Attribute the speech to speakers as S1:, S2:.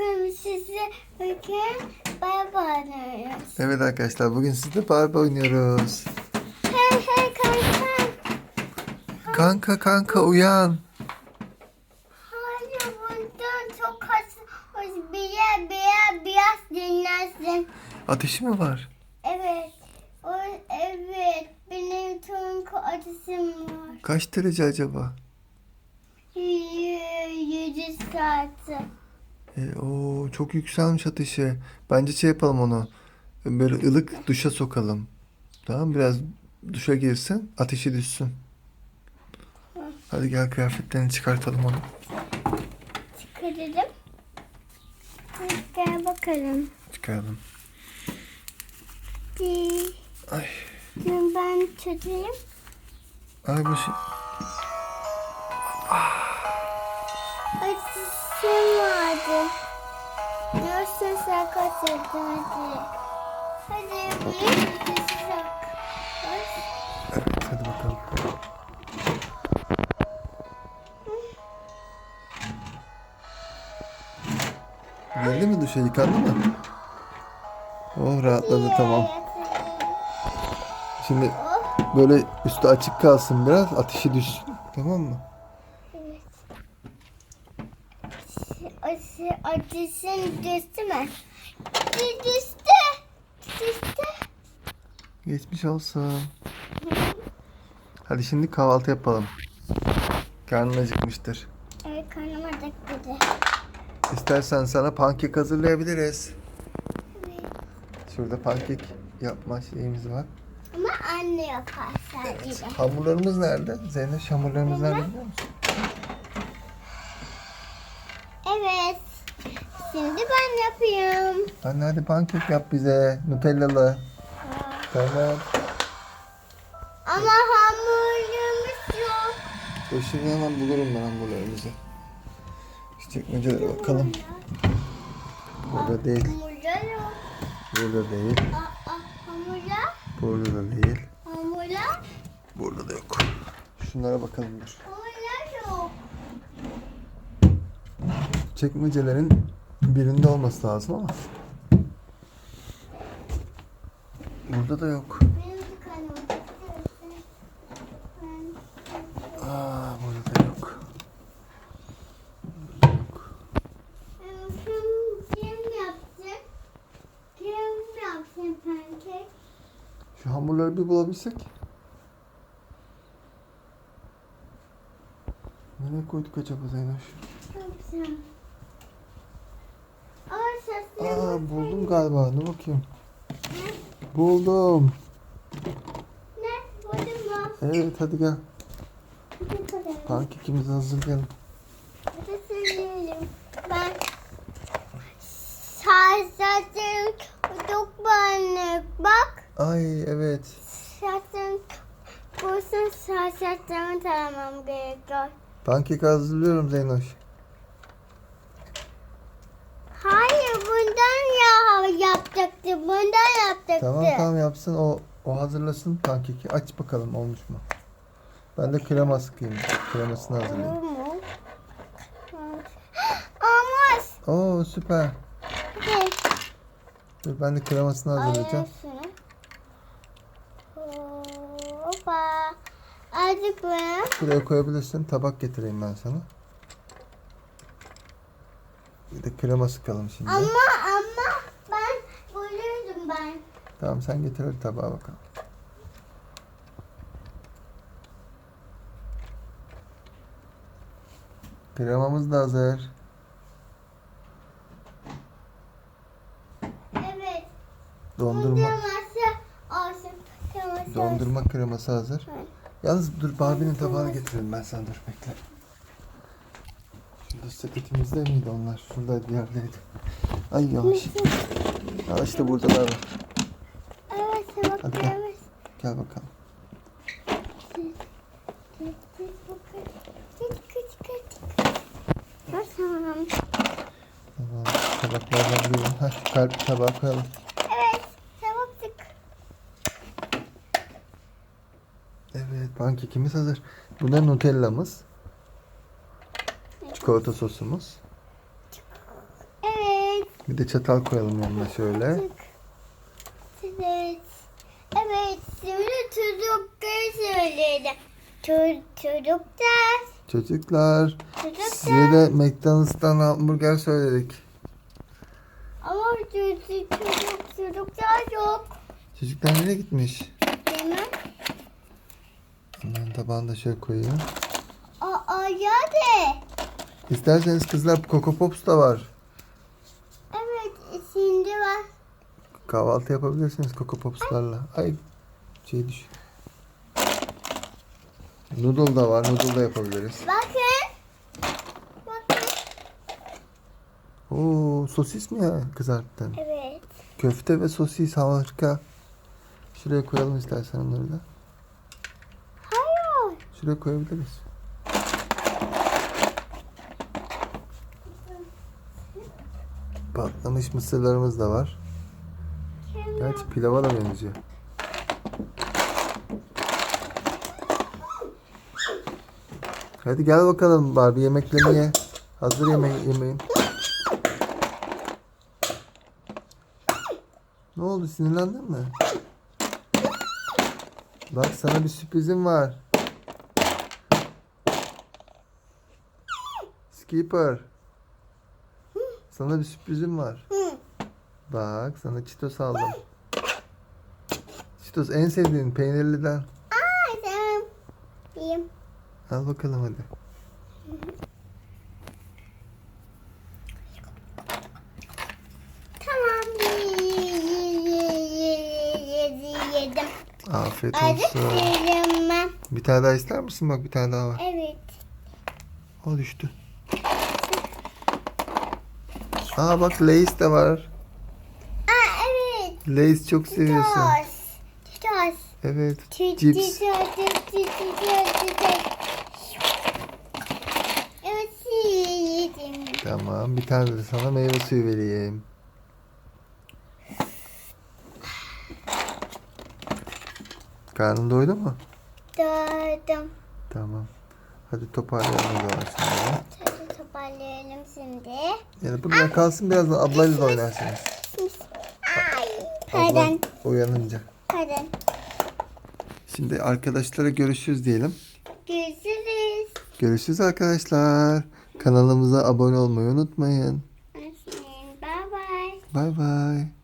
S1: bugün sizi bugün baba arıyoruz.
S2: Evet arkadaşlar bugün sizle Barbie oynuyoruz.
S1: Hey hey kanka.
S2: Kanka kanka uyan.
S1: Hayır bundan çok az bir biraz biraz dinlensin.
S2: Ateşi mi var?
S1: Evet. O, evet. Benim çok acısım var.
S2: Kaç derece acaba?
S1: Y- Yedi saati.
S2: E, o çok yükselmiş ateşi. Bence şey yapalım onu. Böyle ılık duşa sokalım. Tamam biraz duşa girsin ateşi düşsün. Hadi gel kıyafetlerini çıkartalım onu.
S1: Çıkarırım. Hadi Gel bakalım.
S2: Çıkaralım. Ay.
S1: Dur ben tutayım.
S2: Ay başı.
S1: Acısım vardı. Nasıl sakatladım hadi. Hadi bir acısı sak.
S2: Evet hadi bakalım. Geldi mi duşa yıkandı mı? Oh rahatladı tamam. Şimdi
S1: Oh,
S2: böyle üstü açık kalsın biraz ateşi düşsün. Tamam mı?
S1: evet. Acı, acısın düştü mü? Düştü. Düştü.
S2: Geçmiş olsun. Hadi şimdi kahvaltı yapalım. Karnın acıkmıştır.
S1: Evet karnım acıktı.
S2: İstersen sana pankek hazırlayabiliriz.
S1: Evet.
S2: Şurada pankek yapma şeyimiz var.
S1: Ama anne yapar sadece.
S2: Hamurlarımız nerede? Zeynep hamurlarımız nerede biliyor musun?
S1: Evet. Şimdi ben yapıyorum.
S2: Anne hadi pankek yap bize. Nutellalı. Tamam.
S1: Ama hamurumuz yok.
S2: Şimdi hemen bulurum ben. Şu çekmecelere bakalım. Burada değil.
S1: Hamurlar yok.
S2: Burada değil.
S1: Aa, hamurlar.
S2: Burada da değil.
S1: Hamurlar.
S2: Burada da yok. Şunlara bakalım dur.
S1: Hamurlar yok.
S2: Çekmecelerin birinde olması lazım ama. Burada da yok. Aa, burada da yok.
S1: yaptı pankek?
S2: Şu hamurları bir bulabilsek. Nereye koyduk acaba Zeynoş?
S1: Çok güzel. Aa
S2: buldum galiba. Dur bakayım. Buldum.
S1: Ne? Buldun mu?
S2: Evet hadi gel.
S1: Ne kadar?
S2: Pankekimizi hazırlayalım.
S1: Hadi söyleyelim. Ben saçlarım dokmanlık bak.
S2: Ay evet.
S1: Saçlarım kursun saçlarımı taramam gerekiyor.
S2: Pankek hazırlıyorum Zeynoş.
S1: Hayır bundan ya yapacaktı. Bundan yapacaktı.
S2: Tamam tamam yapsın o o hazırlasın pankeki. Aç bakalım olmuş mu? Ben de krema sıkayım. Kremasını hazırlayayım.
S1: mu? Olmaz.
S2: Oo süper.
S1: Hadi.
S2: Dur ben de kremasını hazırlayacağım.
S1: Hoppa. Azıcık bunu.
S2: Buraya koyabilirsin. Tabak getireyim ben sana. Bir de krema sıkalım şimdi.
S1: Ama ama ben bulurdum ben.
S2: Tamam sen getir hadi tabağa bakalım. Kremamız da hazır.
S1: Evet.
S2: Dondurma.
S1: Olsun. Dondurması
S2: Dondurma kreması hazır.
S1: Evet.
S2: Yalnız dur Barbie'nin tabağını getirelim ben sana dur bekle. Şurada sepetimizde miydi onlar? Şurada bir yerdeydi. Ay yavaş. Ha işte buradalar var.
S1: Evet,
S2: Hadi
S1: bak
S2: gel.
S1: evet.
S2: Gel bakalım.
S1: Tamam.
S2: Tamam. Tabaklardan buyurun. Heh, kalp tabağa koyalım.
S1: Evet, tabaktık.
S2: Evet pankekimiz hazır. Bu da nutellamız. Çikolata sosumuz.
S1: Evet.
S2: Bir de çatal koyalım yanına şöyle.
S1: Evet. Evet. Şimdi çocukları söyledim. Ço- çocuklar.
S2: Çocuklar
S1: Çocuklar.
S2: size de McDonald's'tan hamburger söyledik.
S1: Ama çocuk, çocuk, çocuklar yok.
S2: Çocuklar nereye gitmiş?
S1: Mi?
S2: Ben tabağını da şöyle koyayım.
S1: Aa, nerede?
S2: İsterseniz kızlar Coco Pops da var.
S1: Evet, şimdi var.
S2: Kahvaltı yapabilirsiniz Coco Pops'larla. Ay şey düş. Noodle da var. Noodle da yapabiliriz.
S1: Bakın. Bakın.
S2: Oo sosis mi ya kızarttın?
S1: Evet.
S2: Köfte ve sosis harika. Şuraya koyalım istersen onları da.
S1: Hayır.
S2: Şuraya koyabiliriz. Patlamış mısırlarımız da var. Gerçi pilava da benziyor. Hadi gel bakalım Barbie yemeklerini ye. Hazır yemeği yemeğin. Ne oldu sinirlendin mi? Bak sana bir sürprizim var. Skipper. Sana bir sürprizim var.
S1: Hı.
S2: Bak sana Cheetos aldım. Cheetos en sevdiğin peynirliden.
S1: Aa, tamam. Diyeyim.
S2: Al bakalım hadi.
S1: Tamam. Yedim.
S2: Afiyet olsun.
S1: ben.
S2: Bir tane daha ister misin? Bak bir tane daha var.
S1: Evet.
S2: O düştü. Aa bak Lay's de var.
S1: Aa, evet.
S2: Lay's çok seviyorsun.
S1: Tos.
S2: Evet. Cips.
S1: Evet, yedim.
S2: Tamam. Bir tane de sana meyve suyu vereyim. Karnın doydu mu?
S1: Doydum.
S2: Tamam. Hadi toparlayalım o zaman şimdi.
S1: Toparlayalım şimdi.
S2: Yani burada kalsın birazdan ablayla da oynarsınız.
S1: Ay.
S2: Abla
S1: Pardon.
S2: uyanınca.
S1: Pardon.
S2: Şimdi arkadaşlara görüşürüz diyelim.
S1: Görüşürüz.
S2: Görüşürüz arkadaşlar. Kanalımıza abone olmayı unutmayın.
S1: Bye bye.
S2: Bay bay.